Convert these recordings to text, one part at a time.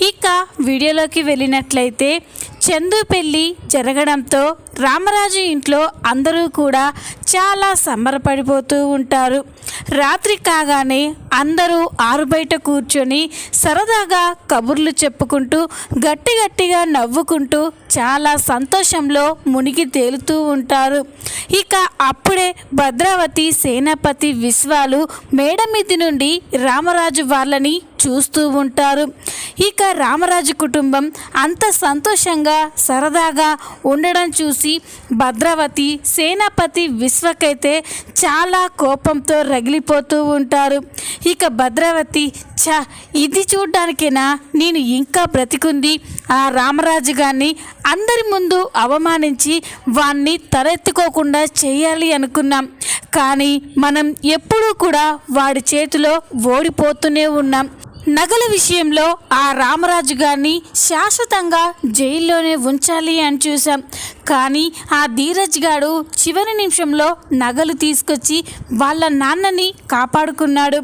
ఇక వీడియోలోకి వెళ్ళినట్లయితే చందు పెళ్ళి జరగడంతో రామరాజు ఇంట్లో అందరూ కూడా చాలా సంబరపడిపోతూ ఉంటారు. రాత్రి కాగానే అందరూ ఆరు బయట కూర్చొని సరదాగా కబుర్లు చెప్పుకుంటూ గట్టి గట్టిగా నవ్వుకుంటూ చాలా సంతోషంలో మునిగి తేలుతూ ఉంటారు. ఇక అప్పుడే భద్రావతి సేనాపతి విశ్వాలు మేడ మీది నుండి రామరాజు వాళ్ళని చూస్తూ ఉంటారు. ఇక రామరాజు కుటుంబం అంత సంతోషంగా సరదాగా ఉండడం చూసి భద్రావతి సేనాపతి విశ్వకైతే చాలా కోపంతో రగిలిపోతూ ఉంటారు. ఇక భద్రావతి చ ఇది చూడ్డానికైనా? నేను ఇంకా బ్రతికుంది. ఆ రామరాజు గారిని అందరి ముందు అవమానించి వాణ్ణి తలెత్తుకోకుండా చేయాలి అనుకున్నాం. కానీ మనం ఎప్పుడూ కూడా వాడి చేతిలో ఓడిపోతూనే ఉన్నాం. నగల విషయంలో ఆ రామరాజు గారిని శాశ్వతంగా జైల్లోనే ఉంచాలి అని చూసాం కానీ ఆ ధీరజ్ గాడు చివరి నిమిషంలో నగలు తీసుకొచ్చి వాళ్ళ నాన్నని కాపాడుకున్నాడు.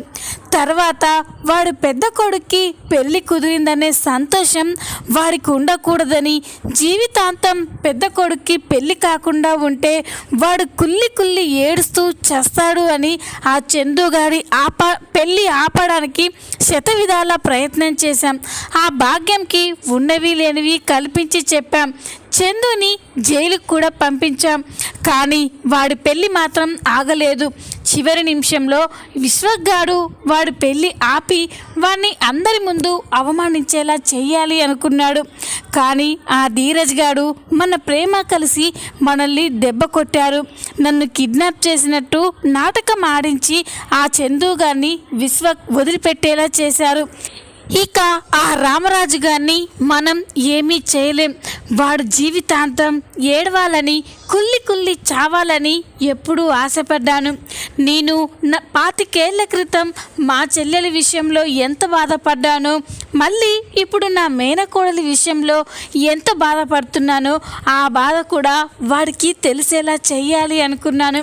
తర్వాత వాడు పెద్ద కొడుక్కి పెళ్ళి కుదిరిందనే సంతోషం వాడికి ఉండకూడదని జీవితాంతం పెద్ద కొడుక్కి పెళ్ళి కాకుండా ఉంటే వాడు కుల్లి కుల్లి ఏడుస్తూ చేస్తాడు అని ఆ చందు గారి ఆప పెళ్ళి ఆపడానికి శత విధాల ప్రయత్నం చేశాం. ఆ భాగ్యంకి ఉన్నవి లేనివి కల్పించి చెప్పాం. చందుని జైలుకు కూడా పంపించాం. కానీ వాడి పెళ్ళి మాత్రం ఆగలేదు. చివరి నిమిషంలో విశ్వగాడు వాడి పెళ్ళి ఆపి వాడిని అందరి ముందు అవమానించేలా చేయాలి అనుకున్నాడు. కానీ ఆ ధీరజ్ గాడు మన ప్రేమ కలిసి మనల్ని దెబ్బ కొట్టారు. నన్ను కిడ్నాప్ చేసినట్టు నాటకం ఆడించి ఆ చందు గారిని విశ్వ వదిలిపెట్టేలా చేశారు. ఇక ఆ రామరాజు గారిని మనం ఏమీ చేయలేం. వాడు జీవితాంతం ఏడవాలని కుల్లి కుల్లి చావాలని ఎప్పుడూ ఆశపడ్డాను. నేను నా పాతికేళ్ళ క్రితం మా చెల్లెల విషయంలో ఎంత బాధపడ్డానో మళ్ళీ ఇప్పుడు నా మేనకోడలి విషయంలో ఎంత బాధపడుతున్నానో ఆ బాధ కూడా వాడికి తెలిసేలా చేయాలి అనుకున్నాను.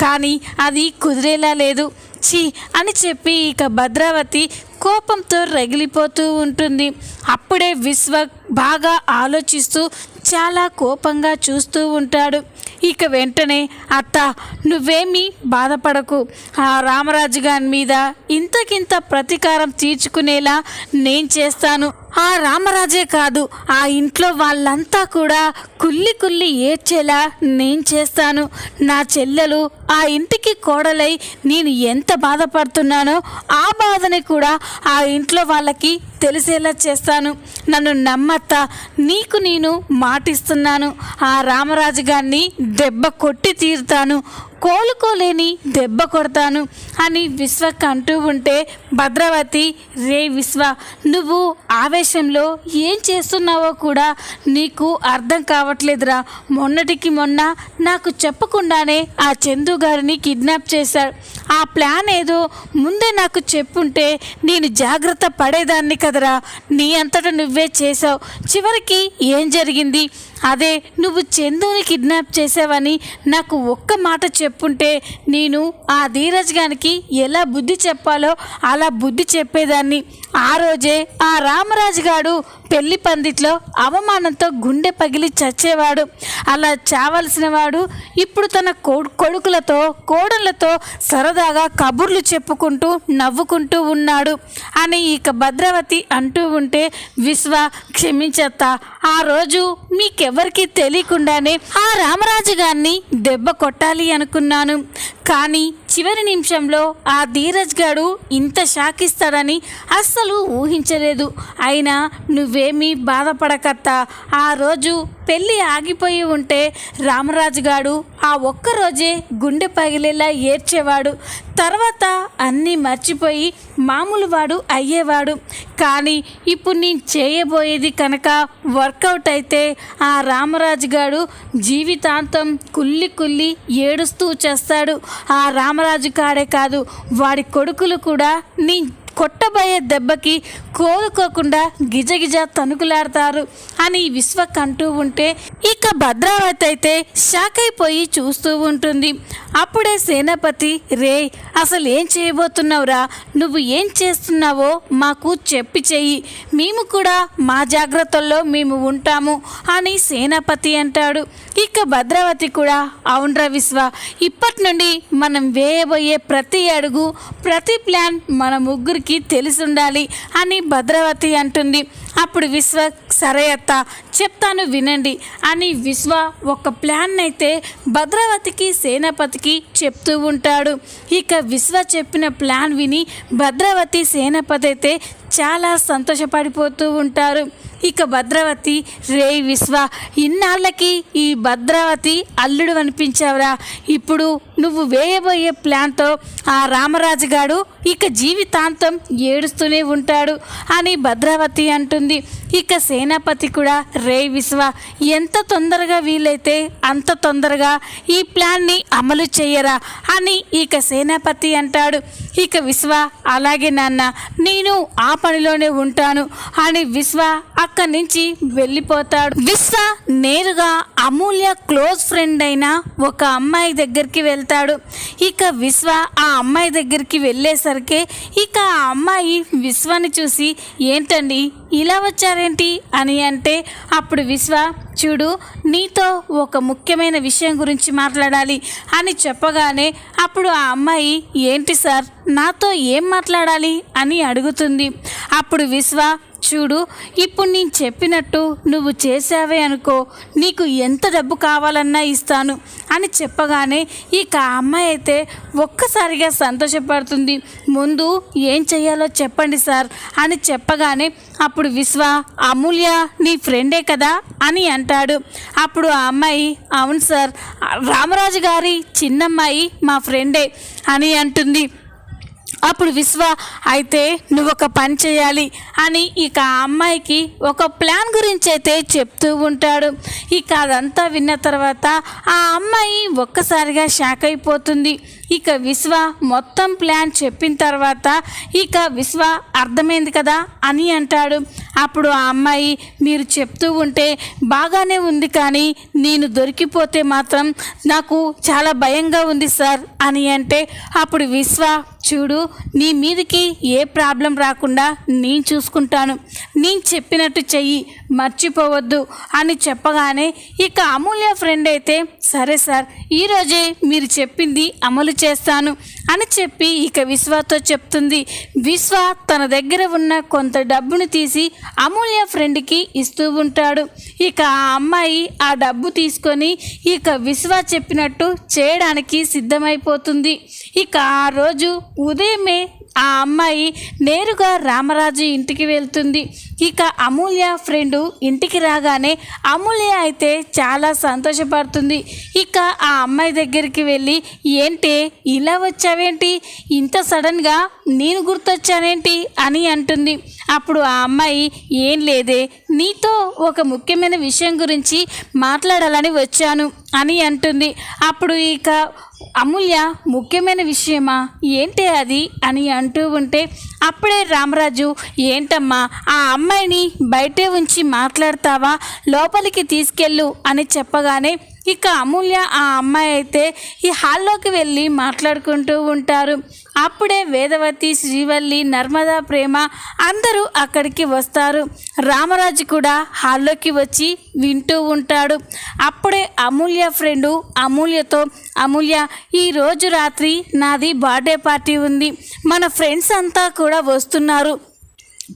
కానీ అది కుదిరేలా లేదు. ఛీ అని చెప్పి ఇక భద్రావతి కోపంతో రగిలిపోతూ ఉంటుంది. అప్పుడే విశ్వ బాగా ఆలోచిస్తూ చాలా కోపంగా చూస్తూ ఉంటాడు. ఇక వెంటనే అత్త నువ్వేమీ బాధపడకు. ఆ రామరాజు గారి మీద ఇంతకింత ప్రతీకారం తీర్చుకునేలా నేను చేస్తాను. ఆ రామరాజే కాదు ఆ ఇంట్లో వాళ్ళంతా కూడా కుల్లి కుల్లి ఏడ్చేలా నేను చేస్తాను. నా చెల్లెలు ఆ ఇంటికి కోడలై నేను ఎంత బాధపడుతున్నానో ఆ బాధని కూడా ఆ ఇంట్లో వాళ్ళకి తెలిసేలా చేస్తాను. నన్ను నమ్మత్తా నీకు నేను మాటిస్తున్నాను. ఆ రామరాజు గారిని దెబ్బ కొట్టి తీరుతాను. కోలుకోలేని దెబ్బ కొడతాను అని విశ్వక్ అంటూ ఉంటే భద్రావతి రే విశ్వ నువ్వు ఆవేశంలో ఏం చేస్తున్నావో కూడా నీకు అర్థం కావట్లేదురా. మొన్నటికి మొన్న నాకు చెప్పకుండానే ఆ చందు గారిని కిడ్నాప్ చేశాడు. ఆ ప్లాన్ ఏదో ముందే నాకు చెప్పుంటే నేను జాగ్రత్త పడేదాన్ని కదరా. నీ అంతటా నువ్వే చేసావు చివరికి ఏం జరిగింది? అదే నువ్వు చందుని కిడ్నాప్ చేసావని నాకు ఒక్క మాట చెప్పుంటే నేను ఆ ధీరజ్ గానికి ఎలా బుద్ధి చెప్పాలో అలా బుద్ధి చెప్పేదాన్ని. ఆ రోజే ఆ రామరాజు గాడు పెళ్ళి పందిట్లో అవమానంతో గుండె పగిలి చచ్చేవాడు. అలా చావాల్సిన వాడు ఇప్పుడు తన కొడుకులతో కోడళ్ళతో సరదాగా కబుర్లు చెప్పుకుంటూ నవ్వుకుంటూ ఉన్నాడు. అని ఇక భద్రవతి అంటూ ఉంటే విశ్వ క్షమించత్తా ఆ రోజు మీకెవరికి తెలియకుండానే ఆ రామరాజు గారిని దెబ్బ కొట్టాలి అనుకున్నాను. కానీ చివరి నిమిషంలో ఆ ధీరజ్ గాడు ఇంత షాకిస్తాడని అస్సలు ఊహించలేదు. అయినా నువ్వేమీ బాధపడకత్తా. ఆ రోజు పెళ్ళి ఆగిపోయి ఉంటే రామరాజు గాడు ఆ ఒక్క రోజే గుండె పగిలేలా ఏడ్చేవాడు. తర్వాత అన్నీ మర్చిపోయి మామూలు వాడు అయ్యేవాడు. కానీ ఇప్పుడు నేను చేయబోయేది కనుక వర్కౌట్ అయితే ఆ రామరాజు గాడు జీవితాంతం కుల్లి కుల్లి ఏడుస్తూ చేస్తాడు. ఆ రామరాజు కాడే కాదు వాడి కొడుకులు కూడా నీ కొట్టబోయే దెబ్బకి కోలుకోకుండా గిజగిజ తణుకులాడతారు అని విశ్వక్ అంటూ ఉంటే ఇక భద్రావతి అయితే షాక్ అయిపోయి చూస్తూ ఉంటుంది. అప్పుడే సేనాపతి రే అసలు ఏం చేయబోతున్నావురా? నువ్వు ఏం చేస్తున్నావో మాకు చెప్పి చెయ్యి. మేము కూడా మా జాగ్రత్తల్లో మేము ఉంటాము అని సేనాపతి అంటాడు. ఇక భద్రావతి కూడా అవునరా విశ్వ ఇప్పటి నుండి మనం వేయబోయే ప్రతి అడుగు ప్రతి ప్లాన్ మన ముగ్గురికి తెలిసి ఉండాలి అని భద్రావతి అంటుంది. అప్పుడు విశ్వ సరే అత్త చెప్తాను వినండి అని విశ్వ ఒక ప్లాన్ అయితే భద్రావతికి సేనాపతికి చెప్తూ ఉంటాడు. ఇక విశ్వ చెప్పిన ప్లాన్ విని భద్రావతి సేనాపతి అయితే చాలా సంతోషపడిపోతూ ఉంటారు. ఇక భద్రవతి రే విశ్వ ఇన్నాళ్ళకి ఈ భద్రావతి అల్లుడు అనిపించావురా. ఇప్పుడు నువ్వు వేయబోయే ప్లాన్తో ఆ రామరాజు గాడు ఇక జీవితాంతం ఏడుస్తూనే ఉంటాడు అని భద్రావతి అంటుంది. ఇక సేనాపతి కూడా రే విశ్వ ఎంత తొందరగా వీలైతే అంత తొందరగా ఈ ప్లాన్ని అమలు చేయరా అని ఇక సేనాపతి అంటాడు. ఇక విశ్వ అలాగే నాన్న నేను ఆ పనిలోనే ఉంటాను. అని విశ్వ అక్కడి నుంచి వెళ్ళిపోతాడు. విశ్వ నేరుగా అమూల్య క్లోజ్ ఫ్రెండ్ అయిన ఒక అమ్మాయి దగ్గరికి వెళ్తాడు. ఇక విశ్వ ఆ అమ్మాయి దగ్గరికి వెళ్ళేసరికి ఇక ఆ అమ్మాయి విశ్వని చూసి ఏంటండి? ఇలా వచ్చారేంటి? అని అంటే అప్పుడు విశ్వ చూడు నీతో ఒక ముఖ్యమైన విషయం గురించి మాట్లాడాలి అని చెప్పగానే అప్పుడు ఆ అమ్మాయి ఏంటి సార్? నాతో ఏం మాట్లాడాలి? అని అడుగుతుంది. అప్పుడు విశ్వ చూడు ఇప్పుడు నేను చెప్పినట్టు నువ్వు చేసావే అనుకో నీకు ఎంత డబ్బు కావాలన్నా ఇస్తాను అని చెప్పగానే ఇక అమ్మాయి అయితే ఒక్కసారిగా సంతోషపడుతుంది. ముందు ఏం చేయాలో చెప్పండి సార్ అని చెప్పగానే అప్పుడు విశ్వ అమూల్య నీ ఫ్రెండే కదా అని అంటాడు. అప్పుడు ఆ అమ్మాయి అవును సార్ రామరాజు గారి చిన్నమ్మాయి మా ఫ్రెండే అని అంటుంది. అప్పుడు విశ్వ అయితే నువ్వు ఒక పని చేయాలి అని ఇక ఆ అమ్మాయికి ఒక ప్లాన్ గురించి అయితే చెప్తూ ఉంటాడు. ఇక అదంతా విన్న తర్వాత ఆ అమ్మాయి ఒక్కసారిగా షాక్ అయిపోతుంది. ఇక విశ్వ మొత్తం ప్లాన్ చెప్పిన తర్వాత ఇక విశ్వ అర్థమైంది కదా అని అంటాడు. అప్పుడు ఆ అమ్మాయి మీరు చెప్తూ ఉంటే బాగానే ఉంది కానీ నేను దొరికిపోతే మాత్రం నాకు చాలా భయంగా ఉంది సార్ అని అంటే అప్పుడు విశ్వ చూడు నీ మీదకి ఏ ప్రాబ్లం రాకుండా నేను చూసుకుంటాను. నేను చెప్పినట్టు చెయ్యి మర్చిపోవద్దు అని చెప్పగానే ఇక అమూల్య ఫ్రెండ్ అయితే సరే సార్ ఈరోజే మీరు చెప్పింది అమలు చేస్తాను అని చెప్పి ఇక విశ్వతో చెప్తుంది. విశ్వ తన దగ్గర ఉన్న కొంత డబ్బును తీసి అమూల్య ఫ్రెండ్కి ఇస్తూ ఉంటాడు. ఇక ఆ అమ్మాయి ఆ డబ్బు తీసుకొని ఇక విశ్వ చెప్పినట్టు చేయడానికి సిద్ధమైపోతుంది. ఇక ఆ రోజు ఉదయమే ఆ అమ్మాయి నేరుగా రామరాజు ఇంటికి వెళ్తుంది. ఇక అమూల్య ఫ్రెండు ఇంటికి రాగానే అమూల్య అయితే చాలా సంతోషపడుతుంది. ఇక ఆ అమ్మాయి దగ్గరికి వెళ్ళి ఏంటి ఇలా వచ్చావేంటి? ఇంత సడన్గా నేను గుర్తొచ్చానేంటి? అని అంటుంది. అప్పుడు ఆ అమ్మాయి ఏం లేదే నీతో ఒక ముఖ్యమైన విషయం గురించి మాట్లాడాలని వచ్చాను అని అంటుంది. అప్పుడు ఇక అమూల్య ముఖ్యమైన విషయమా? ఏంటి అది? అని అంటూ ఉంటే అప్పుడే రామరాజు ఏంటమ్మా ఆ అమ్మాయిని బయటే ఉంచి మాట్లాడతావా? లోపలికి తీసుకెళ్ళు అని చెప్పగానే ఇక అమూల్య ఆ అమ్మాయి అయితే ఈ హాల్లోకి వెళ్ళి మాట్లాడుకుంటూ ఉంటారు. అప్పుడే వేదవతి శ్రీవల్లి నర్మదా ప్రేమ అందరూ అక్కడికి వస్తారు. రామరాజు కూడా హాల్లోకి వచ్చి వింటూ ఉంటాడు. అప్పుడే అమూల్య ఫ్రెండు అమూల్యతో అమూల్య ఈ రోజు రాత్రి నాది బర్త్డే పార్టీ ఉంది. మన ఫ్రెండ్స్ అంతా కూడా వస్తున్నారు.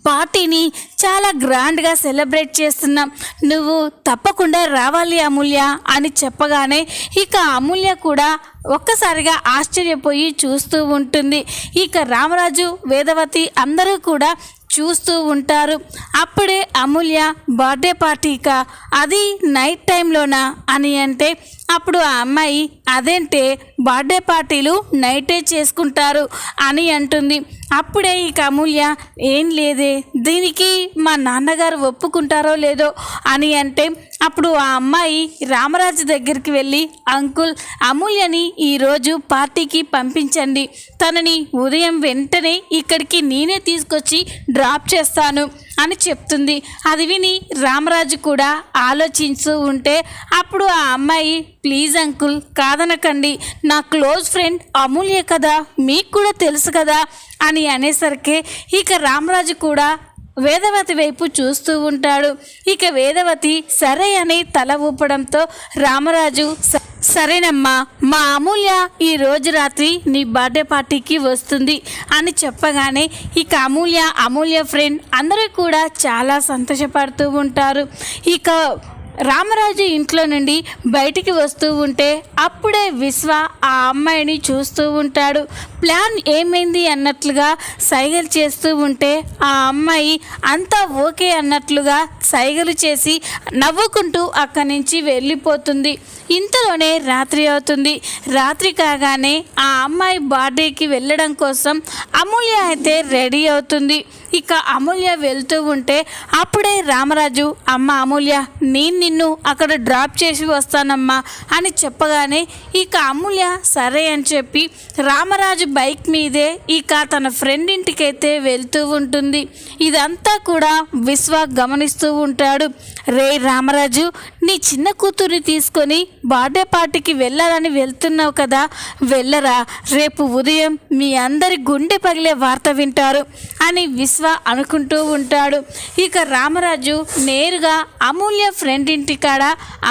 పార్టీని చాలా గ్రాండ్గా సెలబ్రేట్ చేస్తున్నాం నువ్వు తప్పకుండా రావాలి అమూల్య అని చెప్పగానే ఇక అమూల్య కూడా ఒక్కసారిగా ఆశ్చర్యపోయి చూస్తూ ఉంటుంది. ఇక రామరాజు వేదవతి అందరూ కూడా చూస్తూ ఉంటారు. అప్పుడే అమూల్య బర్త్డే పార్టీకా అది నైట్ టైంలోనా అని అంటే అప్పుడు ఆ అమ్మాయి అదేంటే బర్త్డే పార్టీలు నైటే చేసుకుంటారు అని అంటుంది. అప్పుడే ఇక అమూల్య ఏం లేదే దీనికి మా నాన్నగారు ఒప్పుకుంటారో లేదో అని అంటే అప్పుడు ఆ అమ్మాయి రామరాజు దగ్గరికి వెళ్ళి అంకుల్ అమూల్యని ఈరోజు పార్టీకి పంపించండి. తనని ఉదయం వెంటనే ఇక్కడికి నేనే తీసుకొచ్చి డ్రాప్ చేస్తాను అని చెప్తుంది. అది విని రామరాజు కూడా ఆలోచిస్తూ ఉంటే అప్పుడు ఆ అమ్మాయి ప్లీజ్ అంకుల్ కాదనకండి. నా క్లోజ్ ఫ్రెండ్ అమూల్య కదా మీకు కూడా తెలుసు కదా. అని అనేసరికి ఇక రామరాజు కూడా వేదవతి వైపు చూస్తూ ఉంటాడు. ఇక వేదవతి సరే అని తల ఊపడంతో రామరాజు "స- సరేనమ్మా మా అమూల్య ఈ రోజు రాత్రి నీ బర్త్డే పార్టీకి వస్తుంది అని చెప్పగానే ఇక అమూల్య అమూల్య ఫ్రెండ్ అందరూ కూడా చాలా సంతోషపడుతూ ఉంటారు. ఇక రామరాజు ఇంట్లో నుండి బయటికి వస్తూ ఉంటే అప్పుడే విశ్వ ఆ అమ్మాయిని చూస్తూ ఉంటాడు. ప్లాన్ ఏమైంది అన్నట్లుగా సైగలు చేస్తూ ఉంటే ఆ అమ్మాయి అంతా ఓకే అన్నట్లుగా సైగలు చేసి నవ్వుకుంటూ అక్కడి నుంచి వెళ్ళిపోతుంది. ఇంతలోనే రాత్రి అవుతుంది. రాత్రి కాగానే ఆ అమ్మాయి బర్త్డేకి వెళ్ళడం కోసం అమూల్య అయితే రెడీ అవుతుంది. ఇక అమూల్య వెళ్తూ ఉంటే అప్పుడే రామరాజు అమ్మ అమూల్య నేను నిన్ను అక్కడ డ్రాప్ చేసి వస్తానమ్మా అని చెప్పగానే ఇక అమూల్య సరే అని చెప్పి రామరాజు బైక్ మీదే ఇక తన ఫ్రెండ్ ఇంటికైతే వెళ్తూ ఉంటుంది. ఇదంతా కూడా విశ్వ గమనిస్తూ ఉంటాడు. రే రామరాజు నీ చిన్న కూతుర్ని తీసుకొని బర్త్డే పార్టీకి వెళ్ళాలని వెళ్తున్నావు కదా. వెళ్ళరా రేపు ఉదయం మీ అందరి గుండె పగిలే వార్త వింటారు అని విశ్వ అనుకుంటూ ఉంటాడు. ఇక రామరాజు నేరుగా అమూల్య ఫ్రెండ్ ఇంటి కాడ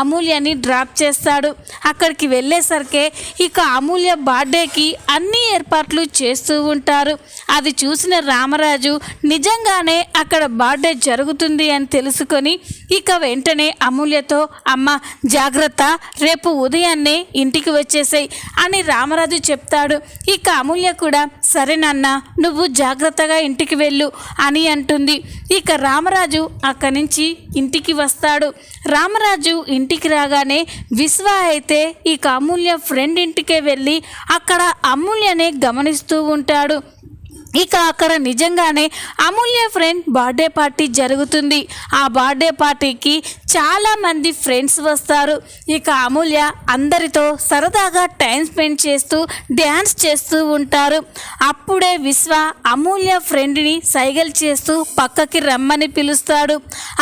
అమూల్యని డ్రాప్ చేస్తాడు. అక్కడికి వెళ్ళేసరికే ఇక అమూల్య బర్త్డేకి అన్ని ఏర్పాట్లు చేస్తూ ఉంటారు. అది చూసిన రామరాజు నిజంగానే అక్కడ బర్త్డే జరుగుతుంది అని తెలుసుకొని ఇక వెంటనే అమూల్యతో అమ్మ జాగ్రత్త రేపు ఉదయాన్నే ఇంటికి వచ్చేసాయి అని రామరాజు చెప్తాడు. ఇక అమూల్య కూడా సరే నాన్న నువ్వు జాగ్రత్తగా ఇంటికి వెళ్ళు అని అంటుంది. ఇక రామరాజు అక్కడి నుంచి ఇంటికి వస్తాడు. రామరాజు ఇంటికి రాగానే విశ్వ అయితే ఇక అమూల్య ఫ్రెండ్ ఇంటికే వెళ్ళి అక్కడ అమూల్యనే గమనిస్తూ ఉంటాడు. ఇక అక్కడ నిజంగానే అమూల్య ఫ్రెండ్ బర్త్డే పార్టీ జరుగుతుంది. ఆ బర్త్డే పార్టీకి చాలా మంది ఫ్రెండ్స్ వస్తారు. ఇక అమూల్య అందరితో సరదాగా టైం స్పెండ్ చేస్తూ డ్యాన్స్ చేస్తూ ఉంటారు. అప్పుడే విశ్వ అమూల్య ఫ్రెండ్ని సైగల్ చేస్తూ పక్కకి రమ్మని పిలుస్తాడు.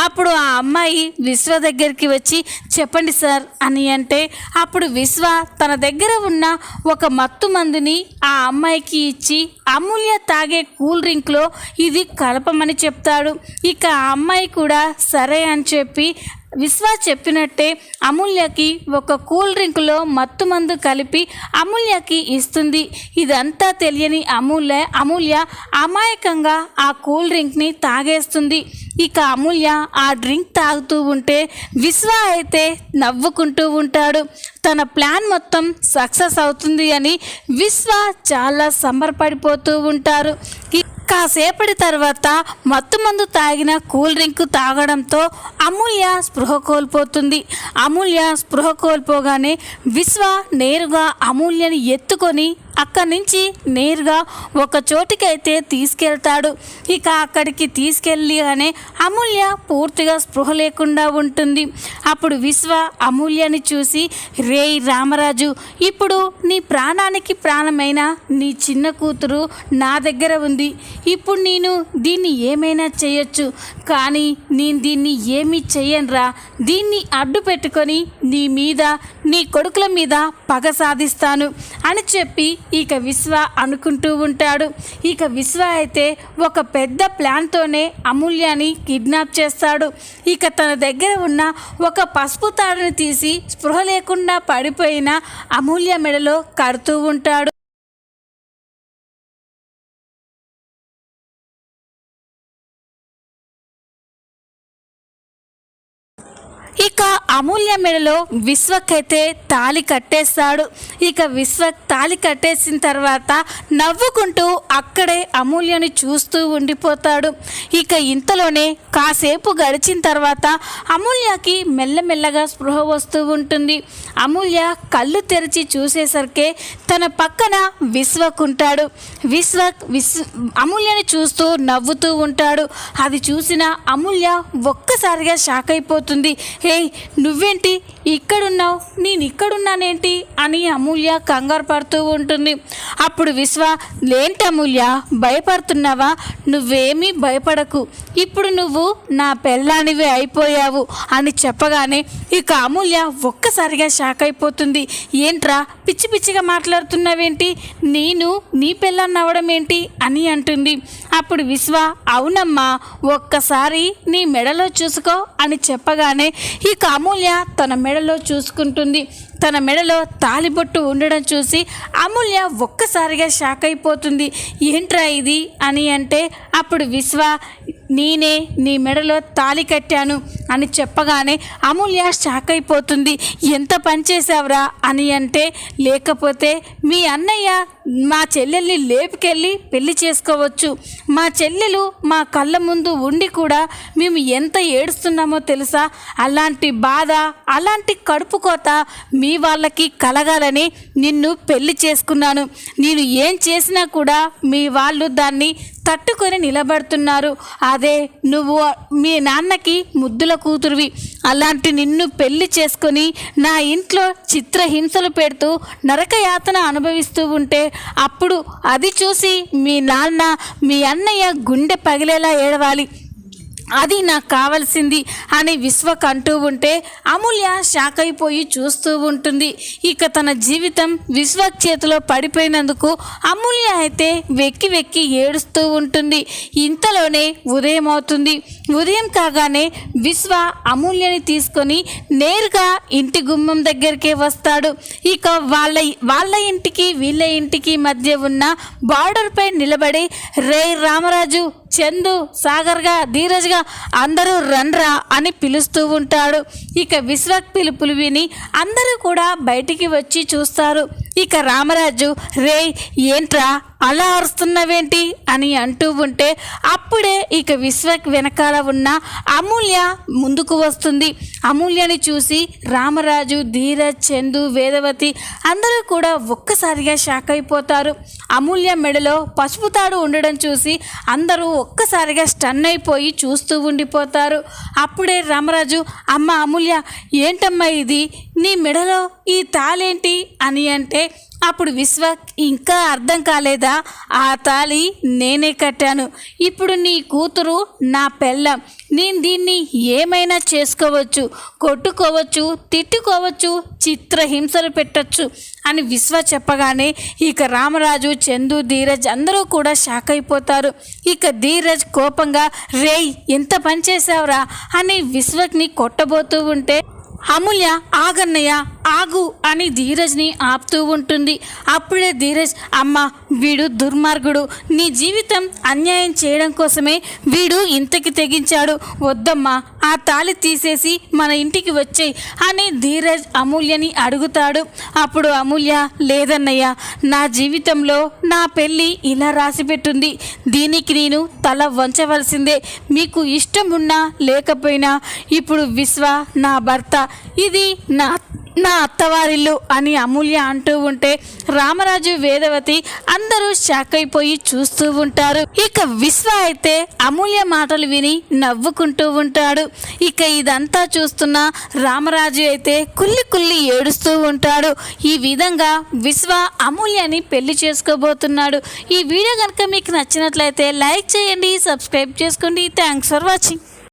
అప్పుడు ఆ అమ్మాయి విశ్వ దగ్గరికి వచ్చి చెప్పండి సార్ అని అంటే అప్పుడు విశ్వ తన దగ్గర ఉన్న ఒక మత్తు మందుని ఆ అమ్మాయికి ఇచ్చి అమూల్య తా కూల్ డ్రింక్లో ఇది కలపమని చెప్తాడు. ఇక ఆ అమ్మాయి కూడా సరే అని చెప్పి విశ్వ చెప్పినట్టే అమూల్యకి ఒక కూల్ డ్రింక్లో మత్తు మందు కలిపి అమూల్యకి ఇస్తుంది. ఇదంతా తెలియని అమూల్య అమూల్య అమాయకంగా ఆ కూల్ డ్రింక్ని తాగేస్తుంది. ఇక అమూల్య ఆ డ్రింక్ తాగుతూ ఉంటే విశ్వ అయితే నవ్వుకుంటూ ఉంటాడు. తన ప్లాన్ మొత్తం సక్సెస్ అవుతుంది అని విశ్వ చాలా సంబరపడిపోతూ ఉంటారు. కాసేపటి తర్వాత మత్తు మందు తాగిన కూల్ డ్రింక్ తాగడంతో అమూల్య స్పృహ కోల్పోతుంది. అమూల్య స్పృహ కోల్పోగానే విశ్వ నేరుగా అమూల్యని ఎత్తుకొని అక్కడి నుంచి నేరుగా ఒక చోటికైతే తీసుకెళ్తాడు. ఇక అక్కడికి తీసుకెళ్ళగానే అమూల్య పూర్తిగా స్పృహ లేకుండా ఉంటుంది. అప్పుడు విశ్వ అమూల్యని చూసి రే రామరాజు ఇప్పుడు నీ ప్రాణానికి ప్రాణమైన నీ చిన్న కూతురు నా దగ్గర ఉంది. ఇప్పుడు నేను దీన్ని ఏమైనా చేయొచ్చు. కానీ నేను దీన్ని ఏమీ చెయ్యనురా. దీన్ని అడ్డు పెట్టుకొని నీ మీద నీ కొడుకుల మీద పగ సాధిస్తాను అని చెప్పి ఇక విశ్వ అనుకుంటూ ఉంటాడు. ఇక విశ్వ అయితే ఒక పెద్ద ప్లాన్తోనే అమూల్యాన్ని కిడ్నాప్ చేస్తాడు. ఇక తన దగ్గర ఉన్న ఒక పసుపు తాడును తీసి స్పృహ లేకుండా పడిపోయిన అమూల్య మెడలో కడుతూ ఉంటాడు. అమూల్య మెడలో విశ్వకైతే తాళి కట్టేస్తాడు ఇక విశ్వ తాళి కట్టేసిన తర్వాత నవ్వుకుంటూ అక్కడే అమూల్యని చూస్తూ ఉండిపోతాడు. ఇక ఇంతలోనే కాసేపు గడిచిన తర్వాత అమూల్యకి మెల్లమెల్లగా స్పృహ వస్తూ ఉంటుంది. అమూల్య కళ్ళు తెరిచి చూసేసరికి తన పక్కన విశ్వకుంటాడు. విశ్వ విశ్వ అమూల్యని చూస్తూ నవ్వుతూ ఉంటాడు. అది చూసిన అమూల్య ఒక్కసారిగా షాక్ అయిపోతుంది. హే నువ్వేంటి ఇక్కడున్నావు? నేను ఇక్కడున్నానేంటి? అని అమూల్య కంగారు పడుతూ ఉంటుంది. అప్పుడు విశ్వ లేంటి అమూల్య భయపడుతున్నావా? నువ్వేమీ భయపడకు. ఇప్పుడు నువ్వు నా పెళ్ళానివి అయిపోయావు అని చెప్పగానే ఇక అమూల్య ఒక్కసారిగా షాక్ అయిపోతుంది. ఏంట్రా పిచ్చి పిచ్చిగా మాట్లాడుతున్నావేంటి? నేను నీ పెళ్ళాన్ని అవడం ఏంటి? అని అంటుంది. అప్పుడు విశ్వ అవునమ్మా ఒక్కసారి నీ మెడలో చూసుకో అని చెప్పగానే ఇక అమూల్య తన మెడలో చూసుకుంటుంది. తన మెడలో తాలిబొట్టు ఉండడం చూసి అమూల్య ఒక్కసారిగా షాక్ అయిపోతుంది. ఏంట్రా ఇది? అని అంటే అప్పుడు విశ్వ నేనే నీ మెడలో తాలి కట్టాను అని చెప్పగానే అమూల్య షాక్ అయిపోతుంది. ఎంత పని చేసావురా అని అంటే లేకపోతే మీ అన్నయ్య మా చెల్లెల్ని లేపుకెళ్ళి పెళ్ళి చేసుకోవచ్చు. మా చెల్లెలు మా కళ్ళ ముందు ఉండి కూడా మేము ఎంత ఏడుస్తున్నామో తెలుసా? అలాంటి బాధ అలాంటి కడుపు కోత మీ వాళ్ళకి కలగాలని నిన్ను పెళ్ళి చేసుకున్నాను. నేను ఏం చేసినా కూడా మీ వాళ్ళు దాన్ని తట్టుకొని నిలబడుతున్నారు. అదే నువ్వు మీ నాన్నకి ముద్దుల కూతురువి. అలాంటి నిన్ను పెళ్ళి చేసుకొని నా ఇంట్లో చిత్రహింసలు పెడుతూ నరకయాతన అనుభవిస్తూ ఉంటే అప్పుడు అది చూసి మీ నాన్న మీ అన్నయ్య గుండె పగిలేలా ఏడవాలి. అది నాకు కావలసింది అని విశ్వక్ అంటూ ఉంటే అమూల్య షాక్ అయిపోయి చూస్తూ ఉంటుంది. ఇక తన జీవితం విశ్వక్ చేతిలో పడిపోయినందుకు అమూల్య అయితే వెక్కి వెక్కి ఏడుస్తూ ఉంటుంది. ఇంతలోనే ఉదయం అవుతుంది. ఉదయం కాగానే విశ్వ అమూల్యని తీసుకొని నేరుగా ఇంటి గుమ్మం దగ్గరికే వస్తాడు. ఇక వాళ్ళ వాళ్ళ ఇంటికి వీళ్ళ ఇంటికి మధ్య ఉన్న బార్డర్పై నిలబడి రే రామరాజు చందు సాగర్గా ధీరజ్గా అందరూ రన్రా అని పిలుస్తూ ఉంటాడు. ఇక విశ్వక్ పిలుపులు విని అందరూ కూడా బయటికి వచ్చి చూస్తారు. ఇక రామరాజు రే ఏంట్రా? అలా అరుస్తున్నావేంటి అని అంటూ ఉంటే అప్పుడే ఇక విశ్వక్ వెనకాల ఉన్న అమూల్య ముందుకు వస్తుంది. అమూల్యని చూసి రామరాజు ధీరజ్ చందు వేదవతి అందరూ కూడా ఒక్కసారిగా షాక్ అయిపోతారు. అమూల్య మెడలో పసుపు తాడు ఉండడం చూసి అందరూ ఒక్కసారిగా స్టన్ అయిపోయి చూస్తూ ఉండిపోతారు. అప్పుడే రామరాజు అమ్మ అమూల్య ఏంటమ్మా ఇది? నీ మెడలో ఈ తాళేంటి? అని అంటే అప్పుడు విశ్వ ఇంకా అర్థం కాలేదా? ఆ తాళి నేనే కట్టాను. ఇప్పుడు నీ కూతురు నా పెళ్ళం. నేను దీన్ని ఏమైనా చేసుకోవచ్చు కొట్టుకోవచ్చు తిట్టుకోవచ్చు చిత్రహింసలు పెట్టచ్చు అని విశ్వ చెప్పగానే ఇక రామరాజు చందు ధీరజ్ అందరూ కూడా షాక్ అయిపోతారు. ఇక ధీరజ్ కోపంగా రేయ్ ఎంత పని చేసావురా అని విశ్వక్ని కొట్టబోతూ ఉంటే అమూల్య ఆగన్నయ్య ఆగు అని ధీరజ్ని ఆపుతూ ఉంటుంది. అప్పుడే ధీరజ్ అమ్మ వీడు దుర్మార్గుడు. నీ జీవితం అన్యాయం చేయడం కోసమే వీడు ఇంతకి తెగించాడు. వద్దమ్మా ఆ తాళి తీసేసి మన ఇంటికి వచ్చేయి అని ధీరజ్ అమూల్యని అడుగుతాడు. అప్పుడు అమూల్య లేదన్నయ్య నా జీవితంలో నా పెళ్ళి ఇలా రాసిపెట్టుంది. దీనికి నేను తల వంచవలసిందే. మీకు ఇష్టం ఉన్నా లేకపోయినా ఇప్పుడు విశ్వ నా భర్త. ఇది నా నా అత్తవారిల్లు అని అమూల్య అంటూ ఉంటే రామరాజు వేదవతి అందరూ షాక్ అయిపోయి చూస్తూ ఉంటారు. ఇక విశ్వ అయితే అమూల్య మాటలు విని నవ్వుకుంటూ ఉంటాడు. ఇక ఇదంతా చూస్తున్న రామరాజు అయితే కుల్లి కుల్లి ఏడుస్తూ ఉంటాడు. ఈ విధంగా విశ్వ అమూల్యని పెళ్ళి చేసుకోబోతున్నాడు. ఈ వీడియో కనుక మీకు నచ్చినట్లయితే లైక్ చేయండి సబ్స్క్రైబ్ చేసుకోండి. Thanks for watching.